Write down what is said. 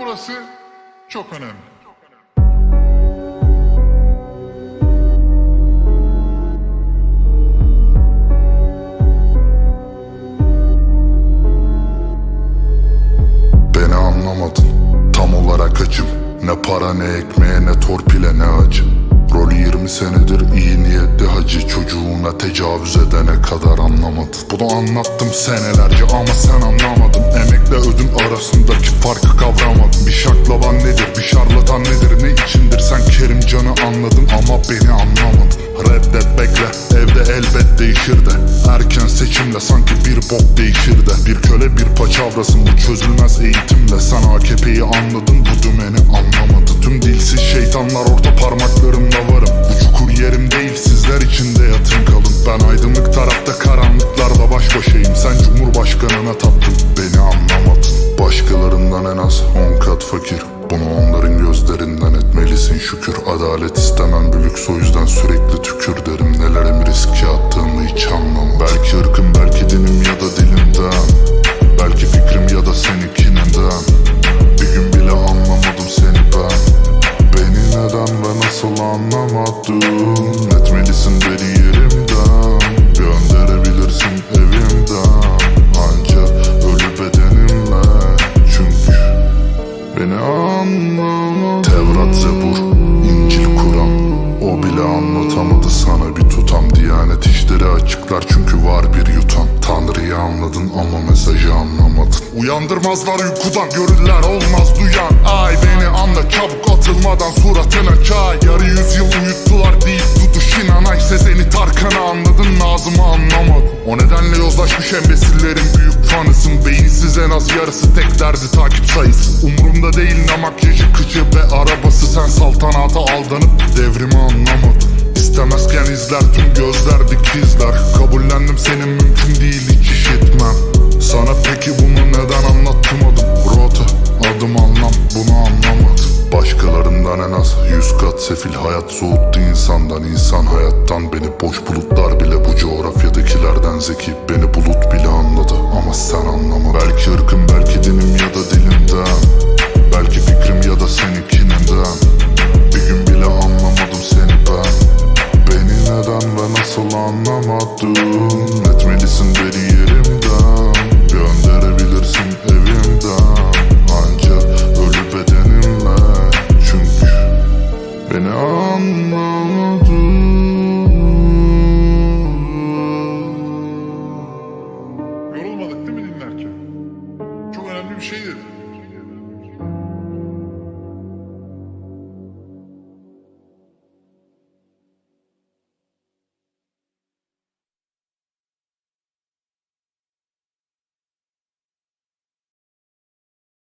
Burası çok önemli. Beni anlamadın tam olarak acım. Ne para ne ekmeğe ne torpile ne acı tecavüz edene kadar anlamadın Bunu anlattım senelerce ama sen anlamadın. Emekle ödün arasındaki farkı kavramadın Bir şaklaban nedir bir şarlatan nedir ne içindir? Sen Kerimcan'ı anladın ama beni anlamadın. Reddet bekle evde elbet değişir de. Erken seçimle sanki bir bok değişir de. Bir köle bir paçavrasın bu çözülmez eğitimle Sen AKP'yi anladın bu dümeni anlamadın Tüm dilsiz şeytanlar orta parmaklarımda varım. Bu çukur yerim değil sizler içinde yatın fakir. Bunu onların gözlerinden etmelisin şükür. Adalet istemem bir lüks o yüzden sürekli tükür derim. Nelere mi riske attığımı hiç anlamam. Belki ırkım belki dinim ya da dilimden. Belki fikrim ya da seninkinden Bir gün bile anlamadım seni ben. Beni neden ve nasıl anlamadın Tevrat, Zebur, İncil, Kur'an. O bile anlatamadı sana bir tutam Diyanet işleri açıklar çünkü var bir yutan. Tanrı'yı anladın ama mesajı anlamadın. Uyandırmazlar uykudan görürler olmaz duyan. Ay beni anla çabuk atılmadan suratına çay. Yarı yüzyıl uyuttular deyip dudu Şinanay Sezeni Tarkan'ı anladın Nazım'ı anlamadın O nedenle yozlaşmış embesillerin Beyinsiz en az yarısı tek derdi takip sayısı. Umurumda değil ne makyajı kıçı ve arabası. Sen saltanata aldanıp devrimi anlamadın. İstemezken izler tüm gözler dikizler Kabullendim senin mümkün değil hiç işitmem. Sana peki bunu neden anlatmadım? Rota adım anlam bunu anlamadım. Başkalarından en az yüz kat sefil hayat soğuttu insandan. İnsan hayattan Beni boş bulutlar bile bu coğrafyadakilerden zeki. Beni bulut bile bakmazsan anlamam Belki ırkım belki dinim ya da dilimden. Belki fikrim ya da seninkininden. Bir gün bile anlamadım seni ben. Beni neden ve nasıl anlamadın? Etmelisin beni yerimden. Gönderebilirsin evimden. Anca ölü bedenimle. Çünkü beni anla. She is.